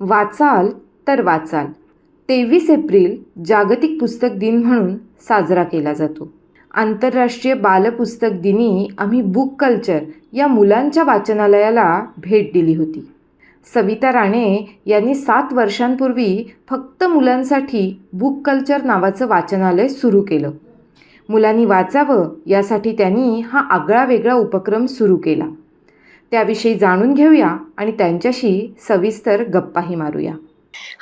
वाचाल तर वाचाल. तेवीस एप्रिल जागतिक पुस्तक दिन म्हणून साजरा केला जातो. आंतरराष्ट्रीय बालपुस्तक दिनी आम्ही बुक कल्चर या मुलांच्या वाचनालयाला भेट दिली होती. सविता राणे यांनी सात वर्षांपूर्वी फक्त मुलांसाठी बुक कल्चर नावाचं वाचनालय सुरू केलं. मुलांनी वाचावं यासाठी त्यांनी हा आगळा वेगळा उपक्रम सुरू केला. त्याविषयी जाणून घेऊया आणि त्यांच्याशी सविस्तर गप्पाही मारूया.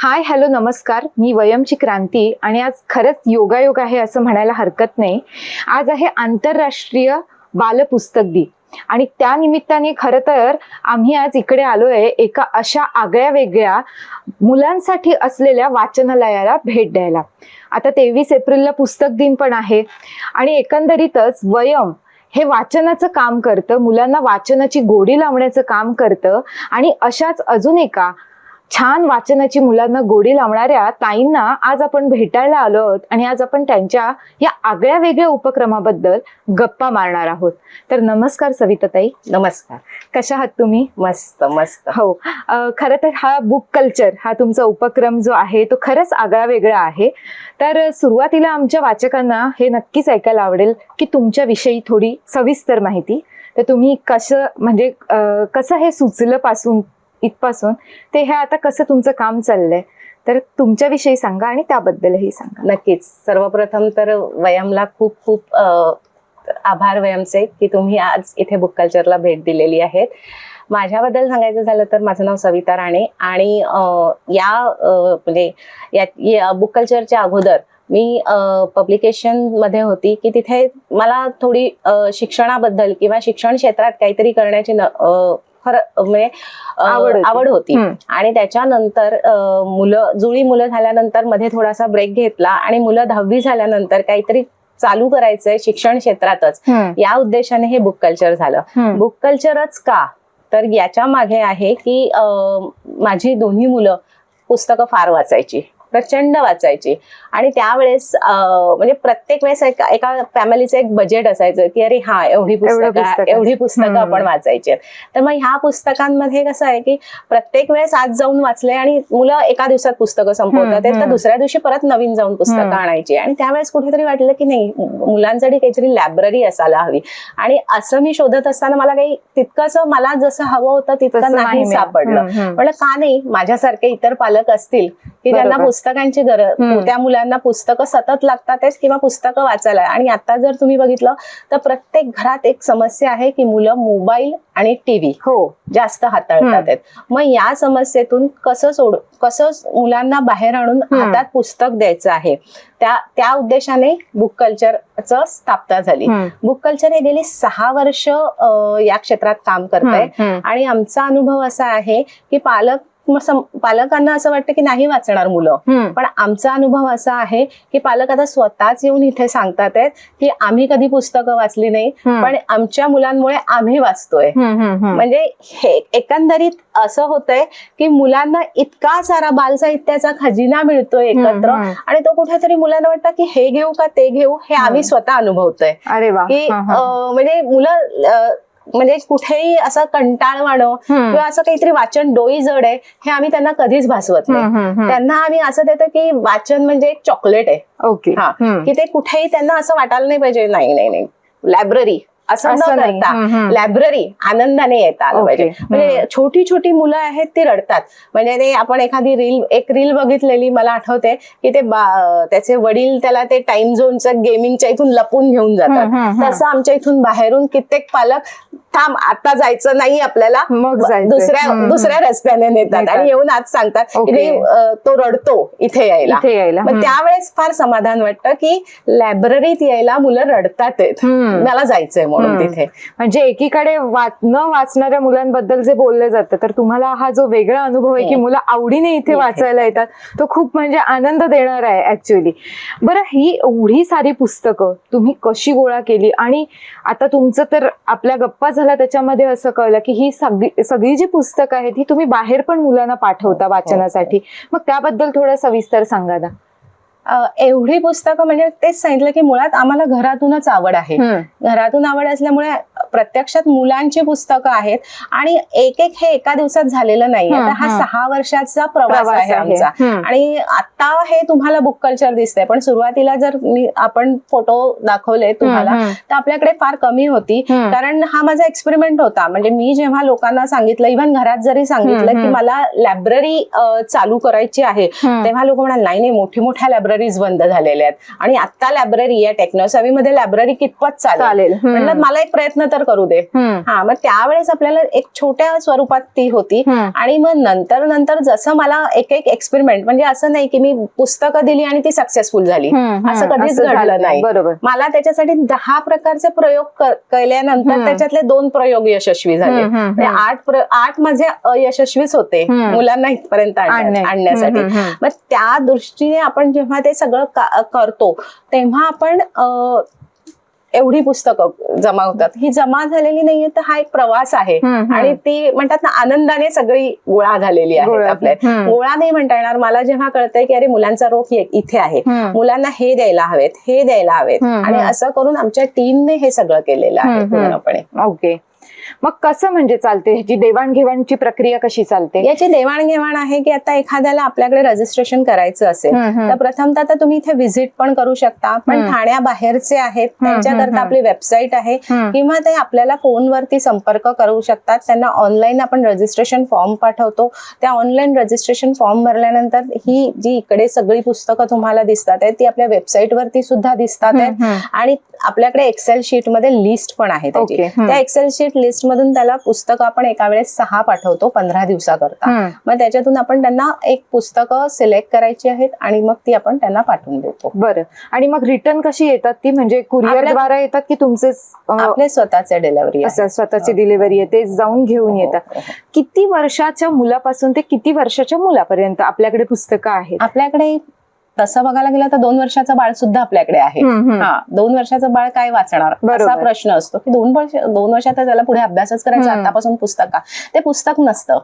हाय हॅलो नमस्कार. मी वयमची क्रांती आणि आज खरंच योगायोग आहे असं म्हणायला हरकत नाही. आज आहे आंतरराष्ट्रीय बालपुस्तक दिन. आणि त्या निमित्ताने खरं तर आम्ही आज इकडे आलोय एका अशा आगळ्या वेगळ्या मुलांसाठी असलेल्या वाचनालयाला भेट द्यायला. आता तेवीस एप्रिलला पुस्तक दिन पण आहे आणि एकंदरीतच वयम हे वाचनाचं काम करतं मुलांना वाचनाची गोडी लावण्याचं काम करतं आणि अशाच अजून एका छान वाचनाची मुलांना गोडी लावणाऱ्या ताईंना आज आपण भेटायला आलो आहोत आणि आज आपण त्यांच्या या आगळ्या वेगळ्या उपक्रमाबद्दल गप्पा मारणार आहोत. तर नमस्कार सविताताई. नमस्कार. कशा आहात तुम्ही? मस्त मस्त. हो. खरं तर हा बुक कल्चर हा तुमचा उपक्रम जो आहे तो खरंच आगळा वेगळा आहे. तर सुरुवातीला आमच्या वाचकांना हे नक्कीच ऐकायला आवडेल की तुमच्याविषयी थोडी सविस्तर माहिती. तर तुम्ही कसं म्हणजे कसं हे सुचलं पासून इथपासून. ते हे आता कसं तुमचं काम चाललंय? तर तुमच्याविषयी सांगा आणि त्याबद्दलही सांगा. नक्कीच. सर्वप्रथम तर वयमला खूप खूप आभार वयमचे की तुम्ही आज इथे बुक कल्चरला भेट दिलेली आहेत. माझ्याबद्दल सांगायचं झालं तर माझं नाव सविता राणे आणि या म्हणजे या- बुक कल्चरच्या अगोदर मी पब्लिकेशनमध्ये होती की तिथे मला थोडी शिक्षणाबद्दल किंवा शिक्षण क्षेत्रात काहीतरी करण्याची खरं म्हणजे आवड होती. आणि त्याच्यानंतर मुलं जुळी मुलं झाल्यानंतरमध्ये थोडासा ब्रेक घेतला आणि मुलं दहावी झाल्यानंतर काहीतरी चालू करायचंय शिक्षण क्षेत्रातच. या उद्देशाने हे बुक कल्चर झालं. बुक कल्चरच का? तर याच्या मागे आहे की माझी दोन्ही मुलं पुस्तकं फार वाचायची. प्रचंड वाचायची आणि त्यावेळेस म्हणजे प्रत्येक वेळेस एका एका फॅमिलीचं एक बजेट असायचं की अरे हा एवढी पुस्तकं. एवढी पुस्तकं. आपण वाचायची. तर मग ह्या पुस्तकांमध्ये कसं आहे की प्रत्येक वेळेस आज जाऊन वाचले आणि मुलं एका दिवसात पुस्तकं संपवतात. तर दुसऱ्या दिवशी परत नवीन जाऊन पुस्तकं. आणायची आणि त्यावेळेस कुठेतरी वाटलं की नाही मुलांसाठी काहीतरी लायब्ररी असायला हवी आणि असं मी शोधत असताना मला काही तितकंच मला जसं हवं होतं तितकं नाही. सापडलं. म्हणलं का नाही माझ्यासारखे इतर पालक असतील की ज्यांना. पुस्तकांची गरज. त्या मुलांना पुस्तकं सतत लागतातच किंवा पुस्तकं वाचायला. आणि आता जर तुम्ही बघितलं तर प्रत्येक घरात एक समस्या आहे की मुलं मोबाईल आणि टीव्ही हो. जास्त हाताळतात आहेत. मग या समस्येतून कसं सोड कसं मुलांना बाहेर आणून. हातात पुस्तक द्यायचं आहे? त्या त्या उद्देशाने बुक कल्चरचं स्थापना झाली. बुक कल्चर हे गेली सहा वर्ष या क्षेत्रात काम करत आहे. आणि आमचा अनुभव असा आहे की पालक पालकांना असं वाटतं की नाही वाचणार मुलं. पण आमचा अनुभव असा आहे की पालक आता स्वतःच येऊन इथे सांगतात आहेत की आम्ही कधी पुस्तकं वाचली नाही. पण आमच्या मुलांमुळे आम्ही वाचतोय. म्हणजे हे एकंदरीत असं होतंय की मुलांना इतका सारा बालसाहित्याचा खजिना मिळतोय एकत्र. आणि तो कुठेतरी मुलांना वाटतं की हे घेऊ का ते घेऊ हे आम्ही. स्वतः अनुभवतोय की म्हणजे मुलं म्हणजे कुठेही असं कंटाळवाणं. किंवा असं काहीतरी वाचन डोई जड आहे हे आम्ही त्यांना कधीच भासवत नाही. त्यांना आम्ही असं देतो की वाचन म्हणजे एक चॉकलेट आहे ओके हा. की ते कुठेही त्यांना असं वाटायला नाही पाहिजे नाही नाही नाही लायब्ररी असं न. करता. लायब्ररी आनंदाने येता आलं. पाहिजे म्हणजे छोटी छोटी मुलं आहेत ती रडतात म्हणजे ते आपण एखादी रील एक रील बघितलेली मला आठवते की ते त्याचे वडील त्याला ते टाइम झोनचं गेमिंगच्या इथून लपून घेऊन जातात. तसं आमच्या इथून बाहेरून कित्येक पालक थांब आता जायचं नाही आपल्याला मग. दुसऱ्या दुसऱ्या रस्त्याने नेतात. आणि येऊन आज सांगतात की तो रडतो इथे यायला इथे यायला मग. त्यावेळेस फार समाधान वाटतं की लायब्ररीत यायला मुलं रडतात. मला जायचंय म्हणून. तिथे म्हणजे एकीकडे न वाचणाऱ्या मुलांबद्दल जे बोललं जातं तर तुम्हाला हा जो वेगळा अनुभव आहे की हम्म. मुलं आवडीने इथे. वाचायला येतात तो खूप म्हणजे आनंद देणार आहे ऍक्च्युली बरं ही एवढी सारी पुस्तकं तुम्ही कशी गोळा केली आणि आता तुमचं तर आपल्या गप्पा झाला त्याच्यामध्ये असं कळलं की ही सगळी सगळी जी पुस्तकं आहेत ही तुम्ही बाहेर पण मुलांना पाठवता वाचनासाठी. मग त्याबद्दल थोडं सविस्तर सांगा ना. एवढी पुस्तकं म्हणजे तेच सांगितलं की मुळात आम्हाला घरातूनच आवड आहे. घरातून आवड असल्यामुळे प्रत्यक्षात मुलांची पुस्तकं आहेत आणि एक एक हे एका दिवसात झालेलं नाहीये. तर हा. सहा वर्षाचा प्रवास आहे आमचा. आणि आता हे तुम्हाला बुक कल्चर दिसतंय. पण सुरुवातीला जर मी आपण फोटो दाखवले तुम्हाला तर आपल्याकडे फार कमी होती. कारण हा माझा एक्सपेरिमेंट होता. म्हणजे मी जेव्हा लोकांना सांगितलं इव्हन घरात जरी सांगितलं की. मला लायब्ररी चालू करायची आहे. तेव्हा लोक म्हणाले नाही नाही मोठी मोठ्या लायब्ररीज बंद झालेल्या आहेत. आणि आता लायब्ररी आहे. टेक्नॉसॉवी मध्ये लायब्ररी कितपत चालेल? मला एक प्रयत्न तर करू दे. हा मग त्यावेळेस आपल्याला एक छोट्या स्वरूपात ती होती. आणि मग नंतर नंतर जसं मला एक एक एक्सपेरिमेंट म्हणजे असं नाही की मी पुस्तकं दिली आणि ती सक्सेसफुल झाली असं. कधीच घडलं नाही. बरोबर मला त्याच्यासाठी दहा प्रकारचे प्रयोग केल्यानंतर. त्याच्यातले दोन प्रयोग यशस्वी झाले म्हणजे. आठ आठ माझे अयशस्वीच होते. मुलांना इथपर्यंत आणण्या- आणणे. आणण्यासाठी मग त्या दृष्टीने आपण जेव्हा ते सगळं करतो तेव्हा आपण एवढी पुस्तकं जमा होतात ही जमा झालेली नाहीये तर हा एक प्रवास आहे. आणि ती म्हणतात ना आनंदाने सगळी गोळा झालेली आहे. आपल्या. गोळा नाही म्हणता येणार मला जेव्हा कळतंय की अरे मुलांचा रोग ये- इथे आहे. मुलांना हे द्यायला हवेत हे द्यायला हवेत आणि. असं करून आमच्या टीमने हे सगळं केलेलं आहे. पूर्णपणे ओके मग कसं म्हणजे चालते ह्याची देवाणघेवाणची प्रक्रिया कशी चालते याची देवाणघेवाण आहे की आता एखाद्याला आपल्याकडे रजिस्ट्रेशन करायचं असेल. तर प्रथमतः तर तुम्ही इथे व्हिजिट पण करू शकता पण. ठाण्याबाहेरचे आहेत त्यांच्याकरता. आपली वेबसाईट आहे. किंवा ते आपल्याला फोनवरती संपर्क करू शकतात त्यांना ऑनलाईन आपण रजिस्ट्रेशन फॉर्म पाठवतो त्या ऑनलाईन रजिस्ट्रेशन फॉर्म भरल्यानंतर ही जी इकडे सगळी पुस्तकं तुम्हाला दिसतात आहेत ती आपल्या वेबसाईट वरती सुद्धा दिसतात आहेत. आणि आपल्याकडे एक्सेल शीटमध्ये लिस्ट पण आहे त्याची. त्या एक्सेल शीट लिस्ट मधून त्याला पुस्तकं आपण एका वेळेस सहा पाठवतो पंधरा दिवसाकरता. मग त्याच्यातून आपण त्यांना एक पुस्तकं सिलेक्ट करायची आहेत आणि मग ती आपण त्यांना पाठवून देतो. बरं. आणि मग रिटर्न कशी येतात ती? म्हणजे कुरिअर आपल्या- द्वारा येतात की तुमचे आपले स्वतःचे डिलिव्हरी स्वतःची डिलिव्हरी आहे ते जाऊन घेऊन हो, येतात. किती वर्षाच्या मुलापासून ते किती वर्षाच्या मुलापर्यंत आपल्याकडे पुस्तकं आहेत? आपल्याकडे तसं बघायला गेलं तर दोन वर्षाचं बाळ सुद्धा आपल्याकडे आहे. हा दोन वर्षाचं बाळ काय वाचणार. असा प्रश्न असतो की दोन वर्ष दोन वर्षात त्याला पुढे अभ्यासच करायचा. आतापासून पुस्तक का ते पुस्तक नसतं.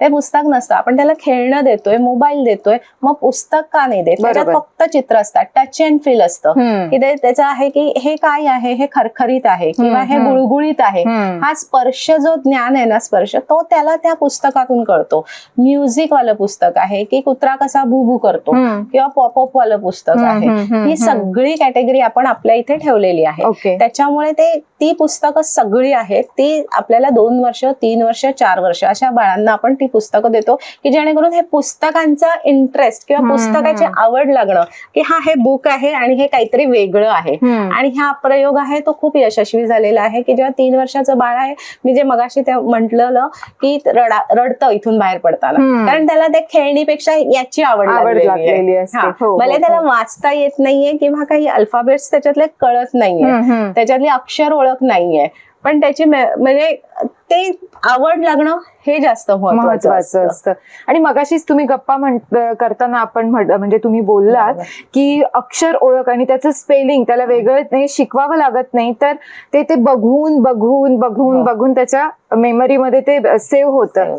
ते पुस्तक नसतं आपण त्याला खेळणं देतोय मोबाईल देतोय मग पुस्तक का नाही देत त्याच्यात. फक्त चित्र असतात टच अँड फील असतं. की ते त्याचं आहे की हे काय आहे हे खरखरीत आहे किंवा हे. गुळगुळीत आहे. हा स्पर्श जो ज्ञान आहे ना स्पर्श तो त्याला त्या पुस्तकातून कळतो म्युझिक वालं पुस्तक आहे की कुत्रा कसा भूभू करतो. किंवा पॉपअप वालं पुस्तक आहे ही. सगळी कॅटेगरी आपण आपल्या इथे ठेवलेली आहे त्याच्यामुळे ते ती पुस्तकं सगळी आहेत ती आपल्याला दोन वर्ष तीन वर्ष चार वर्ष अशा बाळांना आपण ती पुस्तकं देतो की जेणेकरून हे पुस्तकांचा इंटरेस्ट किंवा पुस्तकाची. आवड लागणं की हा हे बुक आहे आणि हे काहीतरी वेगळं आहे. आणि हा प्रयोग आहे तो खूप यशस्वी झालेला आहे की जेव्हा तीन वर्षाचं बाळ आहे मी जे मगाशी ते म्हटलेलं की रडा रडतं इथून बाहेर पडताना. कारण त्याला त्या खेळणीपेक्षा याची आवड लागलेली आहे असते हा. हो, भले हो, त्याला. वाचता येत नाहीये किंवा काही अल्फाबेट्स त्याच्यातले कळत नाहीये. त्याच्यातली अक्षर ओळख नाहीये. पण त्याची म्हणजे ते आवड लागणं हे जास्त महत्वाचं असतं. आणि मगाशीच तुम्ही गप्पा म्हण करताना आपण म्हण- म्हणजे तुम्ही बोललात की अक्षर ओळख आणि त्याचं स्पेलिंग त्याला वेगळं नाही शिकवावं लागत नाही तर ते ते बघून बघून बघून हो. बघून त्याच्या मेमरीमध्ये ते सेव्ह होतं.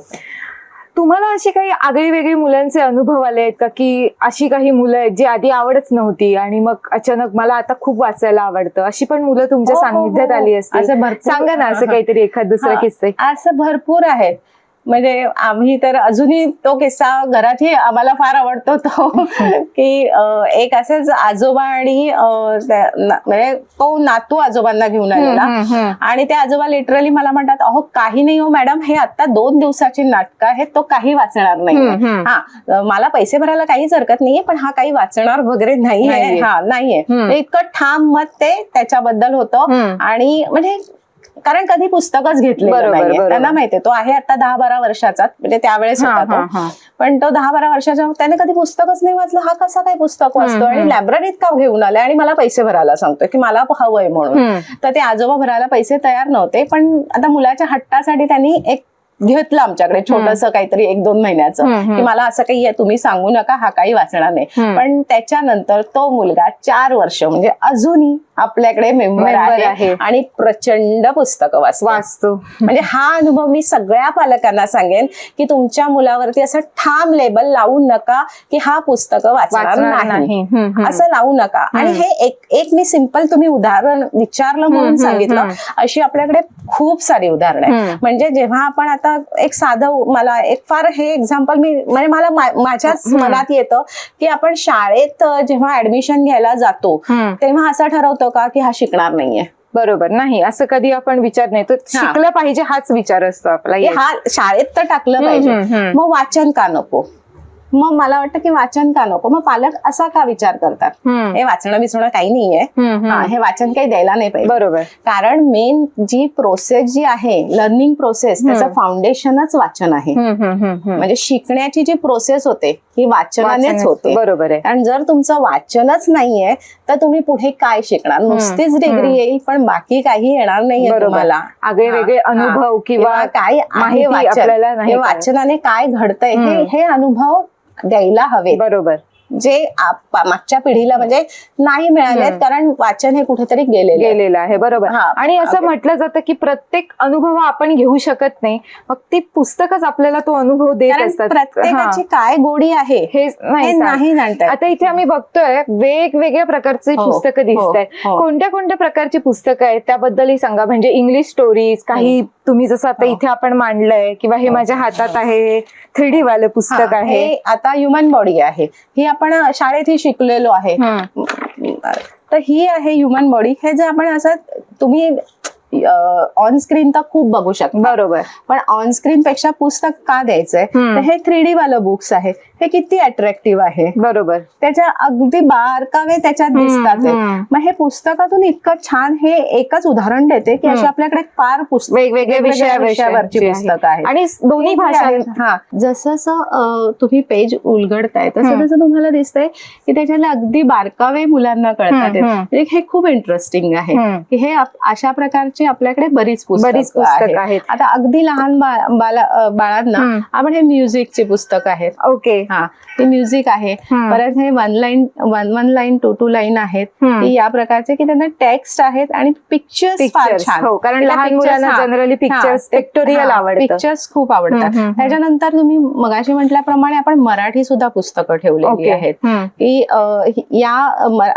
तुम्हाला अशी काही आगळी वेगळी मुलांचे अनुभव आले आहेत का की अशी काही मुलं आहेत जी आधी आवडच नव्हती आणि मग अचानक मला आता खूप वाचायला आवडतं अशी पण मुलं तुमच्या हो, हो, हो, सान्निध्यात. आली असतील सांगा ना असं काहीतरी एखाद दुसरा. किस्से असं भरपूर आहेत म्हणजे आम्ही तर अजूनही तो किस्सा घरातही आम्हाला फार आवडतो तो की एक असेच आजोबा आणि म्हणजे तो नातू आजोबांना घेऊन आलेला. आणि ते आजोबा लिटरली मला म्हणतात अहो काही नाही हो मॅडम हे आता दोन दिवसाची नाटकं आहेत तो काही वाचणार नाही. हा मला पैसे भरायला काहीच हरकत नाहीये पण हा काही वाचणार वगैरे नाहीये. हा नाहीये इतकं ठाम मत ते त्याच्याबद्दल होतं. आणि म्हणजे कारण कधी पुस्तकच घेतलेलं बरोबर, नाहीये. माहितीये तो आहे आता दहा बारा वर्षाचा म्हणजे त्यावेळेस होता तो. पण तो दहा बारा वर्षाचा त्याने कधी पुस्तकच नाही वाचलं. हा कसा काय पुस्तक वाचतो आणि. लायब्ररीत का घेऊन आलाय? आणि मला पैसे भरायला सांगतोय की मला हवंय म्हणून. तर ते आजोबा भरायला पैसे तयार नव्हते पण आता मुलाच्या हट्टासाठी त्यांनी एक घेतलं आमच्याकडे छोटस काहीतरी एक दोन महिन्याचं. की मला असं काही आहे, तुम्ही सांगू नका हा काही वाचणार नाही. पण त्याच्यानंतर तो मुलगा चार वर्ष म्हणजे अजूनही आपल्याकडे मेंबर आहे. आणि प्रचंड पुस्तकं वाचतो वाचतो म्हणजे हा अनुभव मी सगळ्या पालकांना सांगेन की तुमच्या मुलावरती असं ठाम लेबल लावू नका की हा पुस्तकं वाचणार नाही. असं लावू नका आणि. हे एक एक मी सिंपल तुम्ही उदाहरण विचारलं म्हणून सांगितलं. अशी आपल्याकडे खूप सारी उदाहरणं आहेत. म्हणजे जेव्हा आपण आता एक साधं मला एक फार हे एक्झाम्पल मी म्हणजे मला माझ्याच. मनात येतं की आपण शाळेत जेव्हा ऍडमिशन घ्यायला जातो. तेव्हा असं ठरवतो का की हा शिकणार नाहीये? बरोबर. नाही असं कधी आपण विचार नाही. तर शिकलं पाहिजे हाच विचार असतो आपला. हा शाळेत तर टाकलं पाहिजे. मग वाचन का नको? मग मला वाटतं की वाचन का नको मग पालक असा का विचार करतात हे वाचणं बिचणं काही नाहीये हा. हे वाचन काही द्यायला नाही पाहिजे बरोबर कारण मेन जी प्रोसेस जी आहे लर्निंग प्रोसेस त्याचं. फाउंडेशनच वाचन आहे. म्हणजे शिकण्याची जी प्रोसेस होते ही वाचनानेच होते बरोबर आहे कारण जर तुमचं वाचनच नाहीये तर तुम्ही पुढे काय शिकणार नुसतीच डिग्री. येईल पण बाकी काही येणार नाहीये. तुम्हाला आगळे वेगळे. अनुभव किंवा काय आहे. वाचनाने काय घडतंय. हे अनुभव द्यायला हवे बरोबर. जे आप- मागच्या पिढीला म्हणजे नाही मिळालेत हम्म. कारण वाचन हे कुठेतरी गेलेले गेलेला आहे बरोबर हा, आणि असं. म्हटलं जातं की प्रत्येक अनुभव आपण घेऊ शकत नाही मग ती पुस्तकच आपल्याला तो अनुभव देत असतात प्रत्येकाची हा. काय गोडी आहे हे हे नाही जाणतात आता इथे आम्ही बघतोय वेगवेगळ्या प्रकारची हो, पुस्तकं दिसत आहेत हो. कोणत्या कोणत्या प्रकारची पुस्तकं आहेत त्याबद्दलही सांगा म्हणजे इंग्लिश स्टोरीज काही तुम्ही जसं आता हो. इथे आपण मांडलंय किंवा हे हो. माझ्या हातात आहे थ्री डी वालं पुस्तक हा, आहे हे आता ह्युमन बॉडी आहे ही आपण शाळेत ही शिकलेलो आहे. तर ही आहे ह्युमन बॉडी हे जे आपण असं तुम्ही ऑन स्क्रीन तर खूप बघू शकता. बरोबर. पण ऑन स्क्रीन पेक्षा पुस्तक का द्यायचंय. तर हे थ्री डी वालं बुक्स आहे. हे किती अट्रॅक्टिव्ह आहे बरोबर त्याच्या अगदी बारकावे त्याच्यात दिसतात. मग हे पुस्तकातून इतकं छान हे एकच उदाहरण देते की अशी. आपल्याकडे फार पुस्तक वेगवेगळ्या विषया विषयावरची पुस्तकं आहेत आणि दोन्ही भाषा हा जसं तुम्ही पेज उलगडताय तसं. तसं तुम्हाला दिसतंय की त्याच्यातले अगदी बारकावे मुलांना कळतात. म्हणजे हे खूप इंटरेस्टिंग आहे. की हे अशा प्रकारची आपल्याकडे बरीच बरीच पुस्तकं आहेत. आता अगदी लहान बाळांना. आपण हे म्युझिकची पुस्तक आहेत ओके हा ते म्युझिक आहे. परत हे one line one one line two two line आहेत या प्रकारचे की त्यांना टेक्स्ट आहेत आणि पिक्चर्स फार छान हो कारण लहान मुलांना. जनरली पिक्चर्स पिक्टोरियल हा, आवडतं पिक्चर्स खूप आवडतात. त्याच्यानंतर तुम्ही मगाशी म्हटल्याप्रमाणे आपण मराठी सुद्धा पुस्तकं ठेवलेली आहेत. की या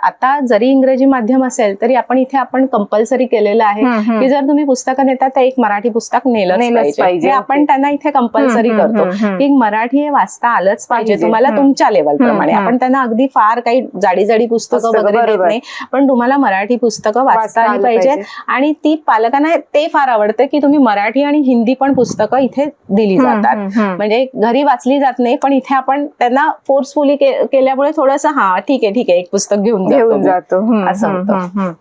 आता जरी इंग्रजी माध्यम असेल तरी आपण इथे आपण कंपल्सरी केलेलं आहे. की जर तुम्ही पुस्तकं देता तर एक मराठी पुस्तक नेलंच नेलंच पाहिजे. आपण त्यांना इथे कंपल्सरी करतो. की मराठी हे वाचता आलंच पाहिजे पाहिजे, तुम्हाला. तुमच्या लेवल प्रमाणे आपण त्यांना अगदी फार काही जाडी जाडी पुस्तकं वगैरे देत. नाही पण तुम्हाला मराठी पुस्तकं वाचता आली पाहिजे. आणि ती पालकांना ते फार आवडतं की तुम्ही मराठी आणि हिंदी पण पुस्तकं इथे दिली जातात. म्हणजे घरी वाचली जात नाही पण इथे आपण त्यांना फोर्सफुली केल्यामुळे थोडस हा ठीक आहे ठीक आहे एक पुस्तक घेऊन घेऊन. जातो असं होतं.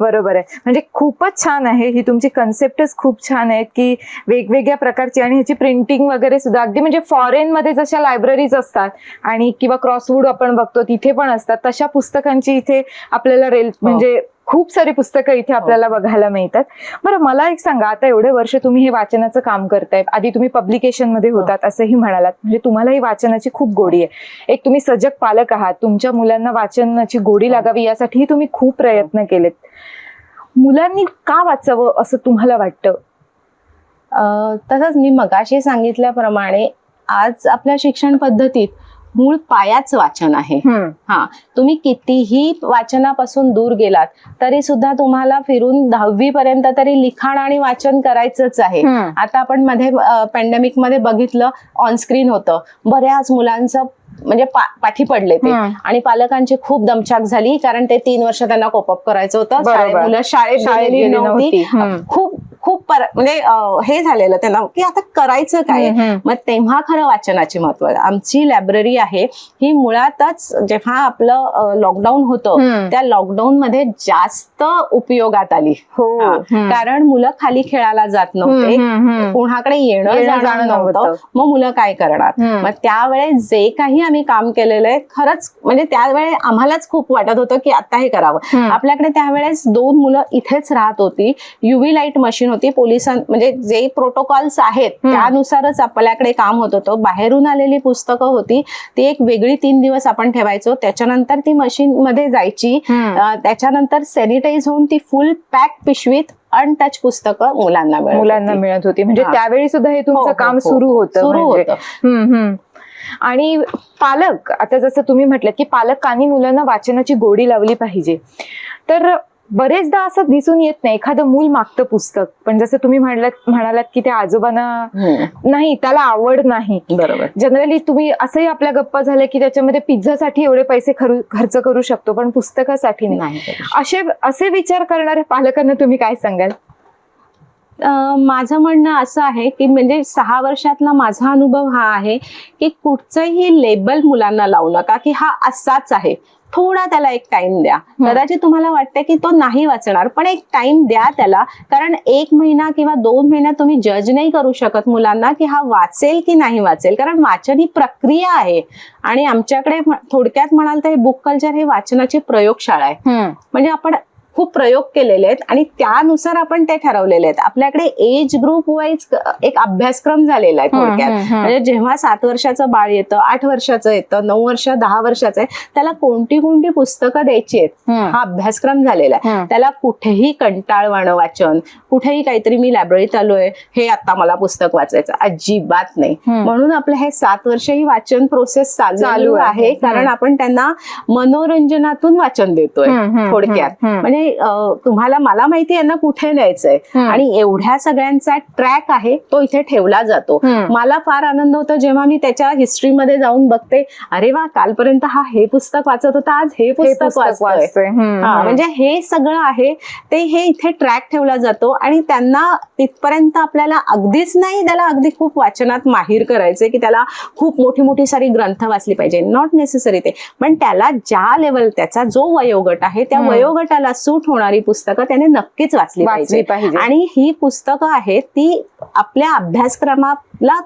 बरोबर आहे. म्हणजे खूपच छान आहे. ही तुमची कन्सेप्टच खूप छान आहेत की वेगवेगळ्या प्रकारची आणि ह्याची प्रिंटिंग वगैरे सुद्धा. अगदी म्हणजे फॉरेन मध्ये जशा लायब्ररीज असतात आणि किंवा क्रॉसवूड आपण बघतो तिथे पण असतात. तशा पुस्तकांची इथे आपल्याला रेल म्हणजे खूप सारी पुस्तकं इथे आपल्याला बघायला मिळतात. बरं मला एक सांगा आता एवढे वर्ष तुम्ही हे वाचनाचं काम करताय आधी तुम्ही पब्लिकेशनमध्ये होतात असंही म्हणालात. म्हणजे तुम्हाला ही वाचनाची खूप गोडी आहे. एक तुम्ही सजग पालक आहात तुमच्या मुलांना वाचनाची गोडी लागावी यासाठीही तुम्ही खूप प्रयत्न केलेत. मुलांनी का वाचावं असं तुम्हाला वाटतं? तसंच मी मगाशी सांगितल्याप्रमाणे आज आपल्या शिक्षण पद्धतीत मूळ पायाच वाचन आहे. हा तुम्ही कितीही वाचनापासून दूर गेलात तरी सुद्धा तुम्हाला फिरून दहावी पर्यंत तरी लिखाण आणि वाचन करायचंच आहे. आता आपण मध्ये पॅन्डेमिकमध्ये बघितलं ऑनस्क्रीन होतं. बऱ्याच मुलांचं म्हणजे पाठी पडले ते. आणि पालकांची खूप दमछाक झाली कारण ते तीन वर्ष त्यांना कोपअप करायचं होतं. मुलं शाळेत. खूप खूप पर- म्हणजे हे झालेलं त्यांना की आता करायचं काय. मग तेव्हा खरं वाचनाची महत्त्व आमची लायब्ररी आहे ही मुळातच जेव्हा आपलं लॉकडाऊन होतं. त्या लॉकडाऊन मध्ये जास्त उपयोगात आली हो. कारण मुलं खाली खेळायला जात नव्हते. कोणाकडे येणं जाणं नव्हतं. मग मुलं काय करणार. मग त्यावेळेस जे काही आम्ही काम केलेलं आहे खरंच म्हणजे त्यावेळेस आम्हालाच खूप वाटत होतं की आता हे करावं. आपल्याकडे त्यावेळेस दोन मुलं इथेच राहत होती युव्ही लाइट मशीन होती पोलिसां म्हणजे जे प्रोटोकॉल्स आहेत. त्यानुसारच आपल्याकडे काम होत होतं बाहेरून आलेली पुस्तकं होती ती एक वेगळी तीन दिवस आपण ठेवायचो त्याच्यानंतर ती मशीन मध्ये जायची त्याच्यानंतर सॅनिटाईज होऊन ती फुल पॅक पिशवीत अनटच पुस्तकं मुलांना मुलांना. मिळत होती म्हणजे हा. त्यावेळी सुद्धा हे हो, तुमचं हो, काम हो. सुरू होतं सुरू म्हणजे. होतं. आणि पालक आता जसं तुम्ही म्हटलं की पालकांनी मुलांना वाचनाची गोडी लावली पाहिजे तर बरेचदा असं दिसून येत नाही. एखादं मूल मागतं पुस्तक. पण जसं तुम्ही म्हणलात म्हणालात की त्या आजोबांना. नाही त्याला आवड नाही. बरोबर. जनरली तुम्ही असंही आपल्या गप्पा झाल्या की त्याच्यामध्ये पिझ्झासाठी एवढे पैसे खरू- खर्च करू शकतो पण पुस्तकासाठी नाही. असे असे विचार करणाऱ्या पालकांना तुम्ही काय सांगाल? माझं म्हणणं असं आहे की म्हणजे सहा वर्षातला माझा अनुभव हा आहे की कुठचंही लेबल मुलांना लावू नका की हा असाच आहे. थोडा त्याला एक टाइम द्या. कदाचित तुम्हाला वाटतं की तो नाही वाचणार पण एक टाइम द्या त्याला. कारण एक महिना किंवा दोन महिन्यात तुम्ही जज नाही करू शकत मुलांना की हा वाचेल की नाही वाचेल. कारण वाचन ही प्रक्रिया आहे. आणि आमच्याकडे थोडक्यात म्हणाल तर हे बुक कल्चर हे वाचनाची प्रयोगशाळा आहे. म्हणजे आपण खूप प्रयोग केलेले आहेत आणि त्यानुसार आपण ते ठरवलेले आहेत. आपल्याकडे एज ग्रुप वाईज एक अभ्यासक्रम झालेला आहे थोडक्यात. म्हणजे जेव्हा सात वर्षाचं बाळ येतं आठ वर्षाचं येतं नऊ वर्ष दहा वर्षाचं आहे त्याला कोणती कोणती पुस्तकं द्यायची आहेत? हा अभ्यासक्रम झालेला आहे. त्याला कुठेही कंटाळवाणं वाचन कुठेही काहीतरी मी लायब्ररीत आलोय हे आता मला पुस्तक वाचायचं अजिबात नाही. म्हणून आपलं हे सात वर्ष ही वाचन प्रोसेस चालू आहे. कारण. आपण त्यांना मनोरंजनातून वाचन देतोय थोडक्यात. म्हणजे अं, तुम्हाला मला माहिती आहे ना कुठे न्यायचंय. आणि एवढ्या सगळ्यांचा ट्रॅक आहे तो इथे ठेवला जातो. मला फार आनंद होतो जेव्हा मी त्याच्या हिस्ट्रीमध्ये जाऊन बघते अरे वा कालपर्यंत हा हे पुस्तक वाचत होता आज हे पुस्तक वाचतोय. म्हणजे हे सगळं आहे ते हे इथे ट्रॅक ठेवला जातो आणि त्यांना तिथपर्यंत आपल्याला अगदीच नाही त्याला अगदी खूप वाचनात माहीर करायचे की त्याला खूप मोठी मोठी सारी ग्रंथ वाचली पाहिजे. नॉट नेसेसरी ते. पण त्याला ज्या लेवल त्याचा जो वयोगट आहे त्या. वयोगटाला सूट होणारी पुस्तकं त्याने नक्कीच वाचली पाहिजे आणि ही पुस्तकं आहेत ती आपल्या अभ्यासक्रमाला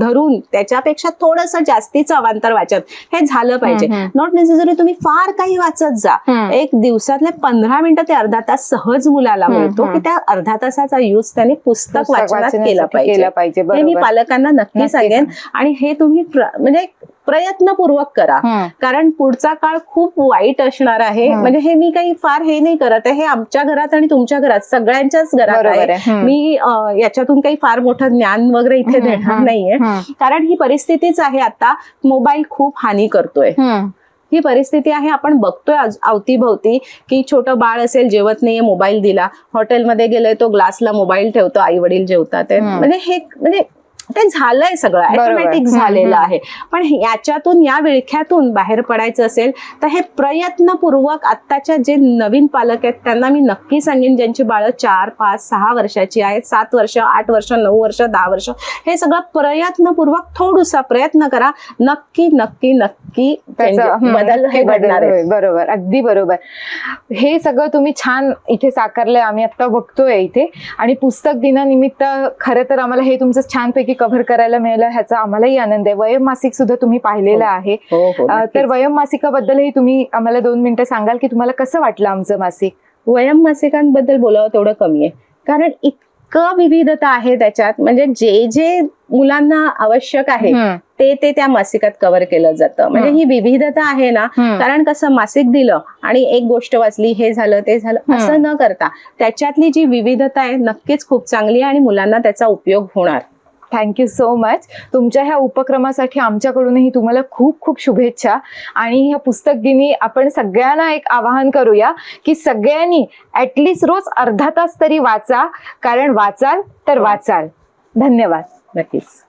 धरून त्याच्यापेक्षा थोडस जास्तीचं अवांतर वाचन हे झालं पाहिजे. नॉट नेसेसरी तुम्ही फार काही वाचत जा. एक दिवसातले पंधरा मिनिटं ते अर्धा तास सहज मुलाला मिळतो. की त्या अर्धा तासाचा यूज त्याने पुस्तक वाचनात केला पाहिजे हे मी. पालकांना नक्की सांगेन आणि हे तुम्ही म्हणजे प्रयत्नपूर्वक करा. कारण पुढचा काळ खूप वाईट असणार आहे. म्हणजे हे मी काही फार हे नाही करत आहे हे आमच्या घरात आणि तुमच्या घरात सगळ्यांच्याच घरात आहे. मी याच्यातून काही फार मोठं ज्ञान वगैरे इथे देणार नाहीये. कारण ही परिस्थितीच आहे आता मोबाईल खूप हानी करतोय. ही परिस्थिती आहे आपण बघतोय अवतीभवती की छोटं बाळ असेल जेवत नाहीये मोबाईल दिला हॉटेलमध्ये गेलोय तो ग्लासला मोबाईल ठेवतो आई वडील जेवतात. म्हणजे हे म्हणजे ते झालंय सगळं. ऑटोमॅटिक हम्म, झालेलं. आहे पण याच्यातून या विळख्यातून बाहेर पडायचं असेल तर हे प्रयत्नपूर्वक आत्ताच्या जे नवीन पालक आहेत त्यांना मी नक्की सांगेन ज्यांची बाळं चार पाच सहा वर्षाची आहेत सात वर्ष आठ वर्ष नऊ वर्ष दहा वर्ष हे सगळं प्रयत्नपूर्वक थोडुसा प्रयत्न करा नक्की नक्की नक्की हम्म, बदल हे घडणार आहे. बरोबर अगदी बरोबर. हे सगळं तुम्ही छान इथे साकारलंय आम्ही आता बघतोय इथे. आणि पुस्तक दिनानिमित्त खरं तर आम्हाला हे तुमचं छानपैकी कव्हर करायला मिळालं ह्याचा आम्हालाही आनंद आहे. वयम मासिक सुद्धा तुम्ही पाहिलेलं हो. आहे. हो हो. तर वयम मासिकाबद्दलही तुम्ही आम्हाला दोन मिनिटं सांगाल की तुम्हाला कसं वाटलं आमचं मासिक? वयम मासिकांबद्दल बोलावं तेवढं कमी आहे. कारण इतकं विविधता आहे त्याच्यात. म्हणजे जे जे मुलांना आवश्यक आहे ते ते त्या मासिकात कव्हर केलं जातं. म्हणजे. ही. विविधता आहे ना. कारण कसं मासिक दिलं आणि एक गोष्ट वाचली हे झालं ते झालं. असं न करता त्याच्यातली जी विविधता आहे नक्कीच खूप चांगली आहे आणि मुलांना त्याचा उपयोग होणार. थँक्यू सो मच तुमच्या ह्या उपक्रमासाठी आमच्याकडूनही तुम्हाला खूप खूप शुभेच्छा. आणि ह्या पुस्तक दिनी आपण सगळ्यांना एक आवाहन करूया की सगळ्यांनी ऍटलिस्ट रोज अर्धा तास तरी वाचा. कारण वाचाल तर वाचाल. धन्यवाद. नक्कीच.